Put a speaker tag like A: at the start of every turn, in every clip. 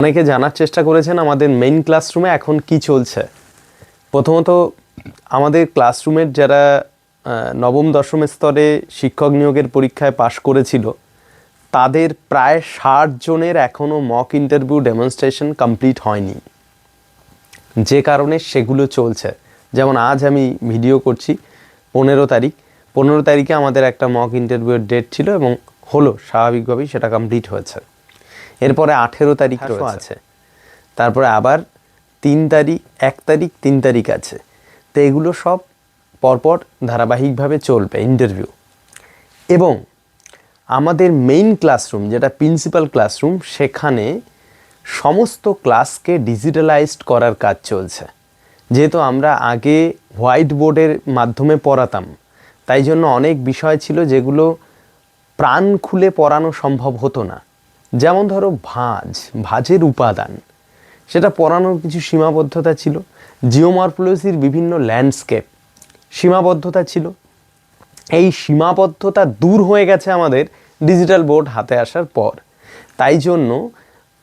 A: অনেকে জানার চেষ্টা করেছেন আমাদের মেইন ক্লাসরুমে এখন কি চলছে। প্রথমত, আমাদের ক্লাসরুমের যারা নবম, দশম স্তরে শিক্ষক নিয়োগের পরীক্ষায় পাশ করেছিল, তাদের প্রায় ষাট জনের এখনও মক ইন্টারভিউ ডেমনস্ট্রেশন কমপ্লিট হয়নি। যে কারণে সেগুলো চলছে। যেমন আজ আমি ভিডিও করছি, পনেরো তারিখ। পনেরো তারিখে আমাদের একটা মক ইন্টারভিউয়ের ডেট ছিল এবং হলো, স্বাভাবিকভাবেই সেটা কমপ্লিট হয়েছে। এরপরে আঠেরো তারিখ আছে। তারপরে আবার তিন তারিখ এক তারিখ তিন তারিখ আছে। তো এগুলো সব পরপর ধারাবাহিকভাবে চলবে ইন্টারভিউ এবং আমাদের মেইন ক্লাসরুম যেটা প্রিন্সিপাল ক্লাসরুম সেখানে সমস্ত ক্লাসকে ডিজিটালাইজড করার কাজ চলছে। যেহেতু আমরা আগে হোয়াইট বোর্ডের মাধ্যমে পড়াতাম তাই জন্য অনেক বিষয় ছিল যেগুলো প্রাণ খুলে পড়ানো সম্ভব হতো না। যেমন ধরো ভাঁজ, ভাঁজের উপাদান, সেটা পড়ানোর কিছু সীমাবদ্ধতা ছিল। জিওমরফোলজির বিভিন্ন ল্যান্ডস্কেপ সীমাবদ্ধতা ছিল। এই সীমাবদ্ধতা দূর হয়ে গেছে আমাদের ডিজিটাল বোর্ড হাতে আসার পর। তাই জন্য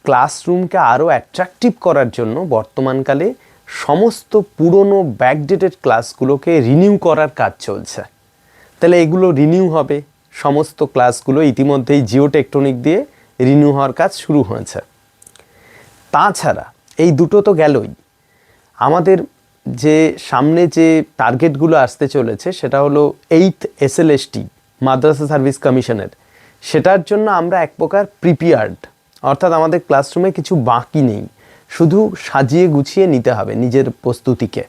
A: ক্লাসরুমকে আরও অ্যাট্রাকটিভ করার জন্য বর্তমানকালে সমস্ত পুরনো ব্যাকডেটেড ক্লাসগুলোকে রিনিউ করার কাজ চলছে। তাহলে এগুলো রিনিউ হবে। সমস্ত ক্লাসগুলো ইতিমধ্যেই জিও টেকটনিক দিয়ে রিনিউ হওয়ার কাজ শুরু হয়েছে। তাছাড়া এই দুটো তো গেলই। আমাদের যে সামনে যে টার্গেটগুলো আসতে চলেছে সেটা হলো এইথ এসএলএসটি মাদ্রাসা সার্ভিস কমিশনের। সেটার জন্য আমরা এক প্রকার প্রিপেয়ার্ড অর্থাৎ আমাদের ক্লাসরুমে কিছু বাকি নেই। শুধু সাজিয়ে গুছিয়ে নিতে হবে নিজের প্রস্তুতিকে।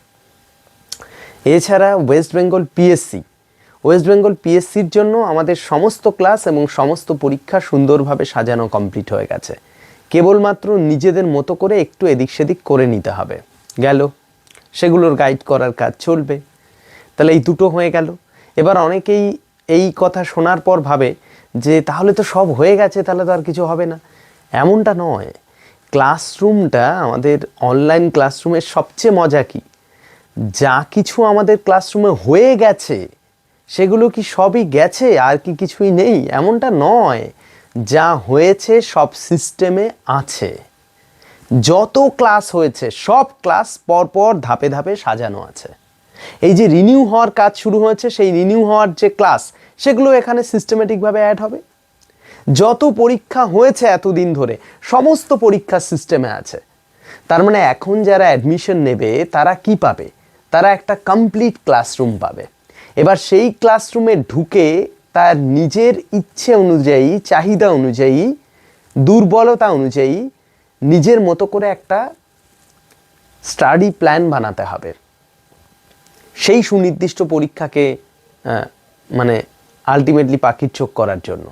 A: এছাড়া West Bengal PSC West Bengal পিএসসির জন্য আমাদের সমস্ত ক্লাস এবং সমস্ত পরীক্ষা সুন্দরভাবে সাজানো কমপ্লিট হয়ে গেছে। কেবলমাত্র নিজেদের মতো করে একটু এদিক সেদিক করে নিতে হবে। গেল। সেগুলোর গাইড করার কাজ চলবে। তাহলে এই দুটো হয়ে গেল। এবার অনেকেই এই কথা শোনার পর ভাবে যে, তাহলে তো সব হয়ে গেছে, তাহলে তো আর কিছু হবে না। এমনটা নয়। ক্লাসরুমটা আমাদের অনলাইন ক্লাসরুমের সবচেয়ে মজা কি? যা কিছু আমাদের ক্লাসরুমে হয়ে গেছে সেগুলো কি সবই গেছে? আর কি কিছুই নেই? এমনটা নয়। যা হয়েছে সব সিস্টেমে আছে। যত ক্লাস হয়েছে, সব ক্লাস পরপর ধাপে ধাপে সাজানো আছে। এই যে রিনিউ হওয়ার কাজ শুরু হয়েছে, সেই রিনিউ হওয়ার যে ক্লাস সেগুলো এখানে সিস্টেমেটিকভাবে অ্যাড হবে। যত পরীক্ষা হয়েছে এতদিন ধরে, সমস্ত পরীক্ষা সিস্টেমে আছে। তার মানে এখন যারা অ্যাডমিশন নেবে, তারা কি পাবে? তারা একটা কমপ্লিট ক্লাসরুম পাবে। এবার সেই ক্লাসরুমে ঢুকে তার নিজের ইচ্ছে অনুযায়ী, চাহিদা অনুযায়ী, দুর্বলতা অনুযায়ী নিজের মতো করে একটা স্টাডি প্ল্যান বানাতে হবে। সেই সুনির্দিষ্ট পরীক্ষাকে মানে আলটিমেটলি পাখির চোখ করার জন্য।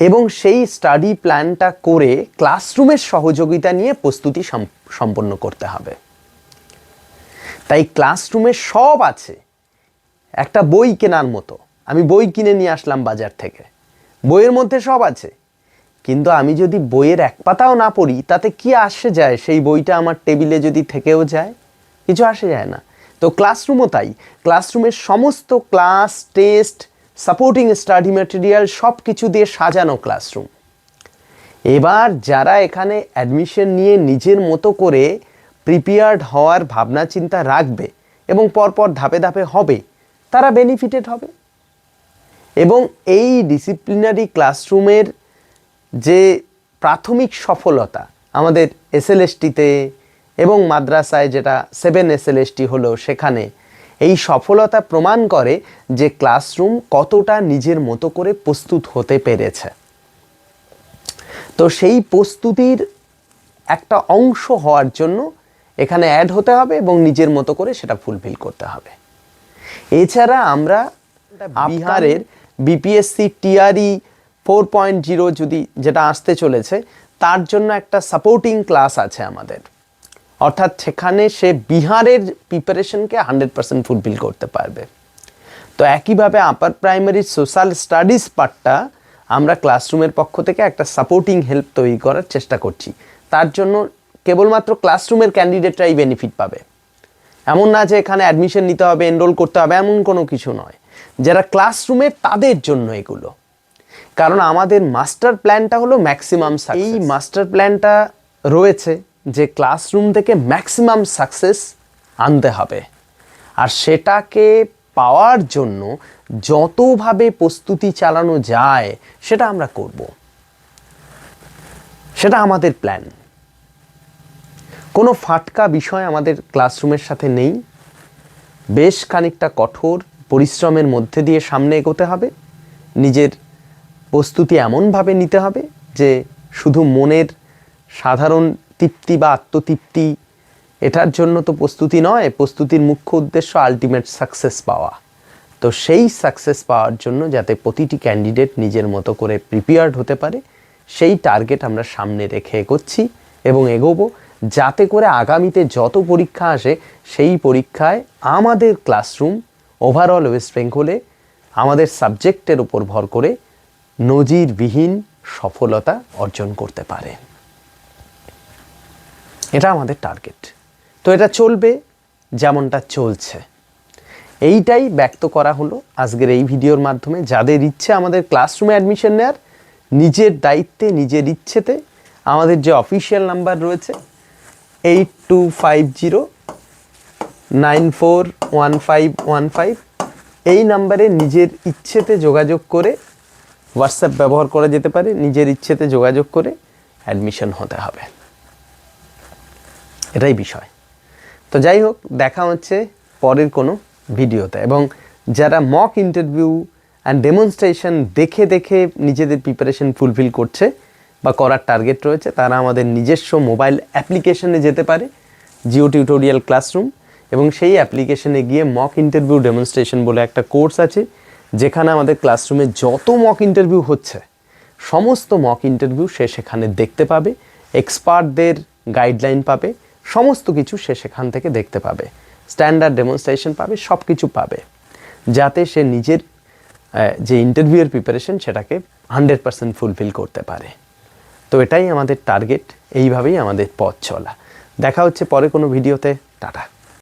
A: এবং সেই স্টাডি প্ল্যানটা করে ক্লাসরুমের সহযোগিতা নিয়ে প্রস্তুতি সম- সম্পন্ন করতে হবে। তাই ক্লাসরুমে সব আছে। একটা বই কেনার মতো। আমি বই কিনে নিয়ে আসলাম বাজার থেকে। বইয়ের মধ্যে সব আছে। কিন্তু আমি যদি বইয়ের এক পাতাও না পড়ি, তাতে কি আসে যায়? সেই বইটা আমার টেবিলে যদি থেকেও যায়? কিছু আসে যায় না। তো ক্লাসরুমও তাই। ক্লাসরুমের সমস্ত class, test, supporting study material সব কিছু দিয়ে সাজানো ক্লাসরুম। এবার যারা এখানে অ্যাডমিশন নিয়ে নিজের মতো করে প্রিপেয়ার্ড হওয়ার ভাবনা চিন্তা রাখবে এবং পরপর ধাপে ধাপে হবে তারা বেনিফিটেড হবে। এবং এই ডিসিপ্লিনারি ক্লাসরুমের যে প্রাথমিক সফলতা আমাদের এসএলএসটিতে এবং মাদ্রাসায় যেটা সেভেন এসএলএসটি হলো সেখানে, এই সফলতা প্রমাণ করে যে ক্লাসরুম কতটা নিজের মতো করে প্রস্তুত হতে পেরেছে। তো সেই প্রস্তুতির একটা অংশ হওয়ার জন্য এখানে অ্যাড হতে হবে এবং নিজের মতো করে সেটা ফুলফিল করতে হবে। এছাড়া আমরা বিহারের BPSC TRE four point zero যদি যেটা আসতে চলেছে তার জন্য একটা সাপোর্টিং ক্লাস আছে আমাদের। অর্থাৎ সেখানে সে বিহারের প্রিপারেশনকে হান্ড্রেড পার্সেন্ট ফুলফিল করতে পারবে। তো একইভাবে আপার প্রাইমারি সোশ্যাল স্টাডিজ পার্টটা আমরা ক্লাসরুমের পক্ষ থেকে একটা সাপোর্টিং হেল্প তৈরি করার চেষ্টা করছি। তার জন্য কেবলমাত্র ক্লাসরুমের ক্যান্ডিডেটরাই বেনিফিট পাবে। এমন না যে এখানে অ্যাডমিশন নিতে হবে এনরোল করতে হবে, এমন কোনো কিছু নয়। যারা ক্লাসরুমে তাদের জন্য এগুলো। কারণ আমাদের মাস্টার প্ল্যানটা হলো ম্যাক্সিমাম এই মাস্টার প্ল্যানটা রয়েছে যে ক্লাসরুম থেকে ম্যাক্সিমাম সাকসেস আনতে হবে। আর সেটাকে পাওয়ার জন্য যতভাবে প্রস্তুতি চালানো যায়, সেটা আমরা করব। সেটা আমাদের প্ল্যান কোনো ফাটকা বিষয় আমাদের ক্লাসরুমের সাথে নেই। বেশ খানিকটা কঠোর পরিশ্রমের মধ্যে দিয়ে সামনে এগোতে হবে। নিজের প্রস্তুতি এমনভাবে নিতে হবে যে শুধু মনের সাধারণ তৃপ্তি বা আত্মতৃপ্তি এটার জন্য তো প্রস্তুতি নয়, প্রস্তুতির মুখ্য উদ্দেশ্য আলটিমেট সাকসেস পাওয়া। তো সেই সাকসেস পাওয়ার জন্য যাতে প্রতিটি ক্যান্ডিডেট নিজের মতো করে প্রিপেয়ার্ড হতে পারে, সেই টার্গেট আমরা সামনে রেখে এগোচ্ছি এবং এগোবো। যাতে করে আগামীতে যত পরীক্ষা আসে, সেই পরীক্ষায় আমাদের ক্লাসরুম ওভারঅল ওয়েস্ট বেঙ্গলে আমাদের সাবজেক্টের উপর ভর করে নজিরবিহীন সফলতা অর্জন করতে পারে। এটা আমাদের টার্গেট তো এটা চলবে, যেমনটা চলছে। এইটাই ব্যক্ত করা হলো আজকের এই ভিডিওর মাধ্যমে। যাদের ইচ্ছে আমাদের ক্লাসরুমে অ্যাডমিশন নেওয়ার নিজের দায়িত্বে, নিজের ইচ্ছেতে আমাদের যে অফিসিয়াল নাম্বার রয়েছে eight two five zero nine four one five one five এই নাম্বারে নিজের ইচ্ছেতে যোগাযোগ করে হোয়াটসঅ্যাপ ব্যবহার করা যেতে পারে, নিজের ইচ্ছেতে যোগাযোগ করে অ্যাডমিশন হতে হবে। এটাই বিষয়। তো যাই হোক, দেখা হচ্ছে পরের কোনো ভিডিওতে। এবং যারা মক ইন্টারভিউ অ্যান্ড ডেমনস্ট্রেশন দেখে দেখে নিজেদের প্রিপারেশন ফুলফিল করছে বা করার টার্গেট রয়েছে, তারা আমাদের নিজস্ব মোবাইল অ্যাপ্লিকেশনে যেতে পারে জিও টিউটোরিয়াল ক্লাসরুম এবং সেই অ্যাপ্লিকেশনে গিয়ে মক ইন্টারভিউ ডেমনস্ট্রেশন বলে একটা কোর্স আছে, যেখানে আমাদের ক্লাসরুমে যত মক ইন্টারভিউ হচ্ছে, সমস্ত মক ইন্টারভিউ সে সেখানে দেখতে পাবে এক্সপার্টদের গাইডলাইন পাবে, সমস্ত কিছু সে সেখান থেকে দেখতে পাবে স্ট্যান্ডার্ড ডেমনস্ট্রেশন পাবে সব কিছু পাবে, যাতে সে নিজের যে ইন্টারভিউয়ের প্রিপারেশন সেটাকে হান্ড্রেড পার্সেন্ট ফুলফিল করতে পারে। তো এটাই আমাদের টার্গেট এইভাবেই আমাদের পথ চলা। দেখা হচ্ছে পরে কোনো ভিডিওতে টাটা।